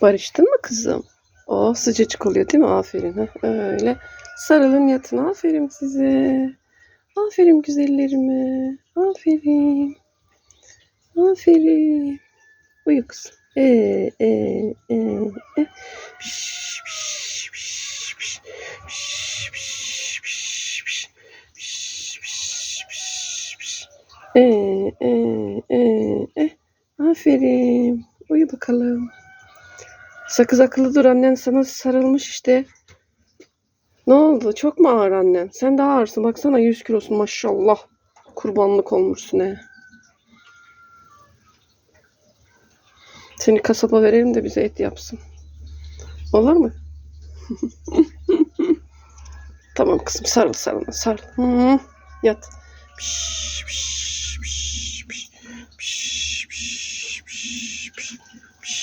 Barıştın mı kızım? Oh sıcacık oluyor değil mi? Aferin. Heh, öyle. Sarılın yatın. Aferin size. Aferin güzellerime. Aferin. Aferin. Uyu kızım. E, e, e, e. E, e, e, e. Aferin. Uyu bakalım. Sakız akıllı dur annen sana sarılmış işte. Ne oldu? Çok mu ağır annen? Sen de ağırsın. Baksana 100 kilosun maşallah. Kurbanlık olmuşsun he. Seni kasaba verelim de bize et yapsın. Olur mu? tamam kızım sarıl sarıl sarıl. Hı, yat. Piş, piş,